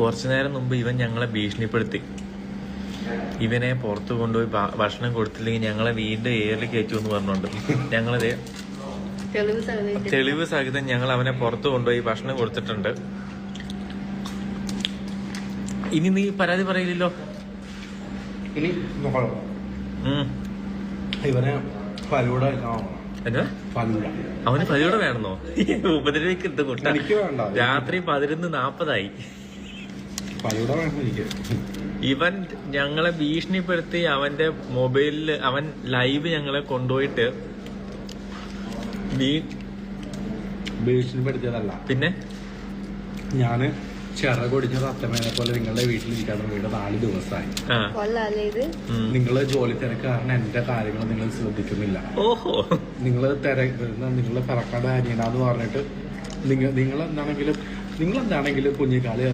കുറച്ചു നേരം മുമ്പ് ഇവൻ ഞങ്ങളെ ഭീഷണിപ്പെടുത്തി. ഇവനെ പുറത്തു കൊണ്ടുപോയി ഭക്ഷണം കൊടുത്തില്ലെങ്കിൽ ഞങ്ങളെ വീണ്ടും ഏറിൽ കയറ്റു എന്ന് പറഞ്ഞോണ്ട്. ഞങ്ങളത് തെളിവ് സഹിതം. ഞങ്ങൾ അവനെ പുറത്തു കൊണ്ടുപോയി ഭക്ഷണം കൊടുത്തിട്ടുണ്ട്. ഇനി നീ പരാതി പറയില്ലല്ലോ? ഇനി. ഇവനെ ഫലൂട ഫലൂട. അവന് പരിപാടി വേണമെന്നോ ഉപദ്രവിക്കരുത് കുട്ട. എനിക്ക് വേണ്ട. രാത്രി പതിനൊന്ന് നാപ്പതായി. ഫലൂട ഇവൻ ഞങ്ങളെ ഭീഷണിപ്പെടുത്തി അവന്റെ മൊബൈലിൽ അവൻ ലൈവ് ഞങ്ങളെ കൊണ്ടുപോയിട്ട് ഭീഷണിപ്പെടുത്തിയതല്ല. പിന്നെ? ഞാൻ ചിറകൊടിഞ്ഞ അത്തമേനെ പോലെ നിങ്ങളുടെ വീട്ടിൽ വീട്ടിലിരിക്കാൻ വീട് നാല് ദിവസമായി. നിങ്ങൾ. ജോലി തിരക്ക് കാരണം എന്റെ കാര്യങ്ങൾ നിങ്ങൾ ശ്രദ്ധിക്കുന്നില്ല. ഓഹോ. നിങ്ങൾ തിരക്ക് നിങ്ങൾ പിറക്കാട് അനിയനാന്ന് പറഞ്ഞിട്ട് നിങ്ങൾ നിങ്ങൾ എന്താണെങ്കിലും നിങ്ങൾ എന്താണെങ്കിലും കുഞ്ഞിക്കാൽ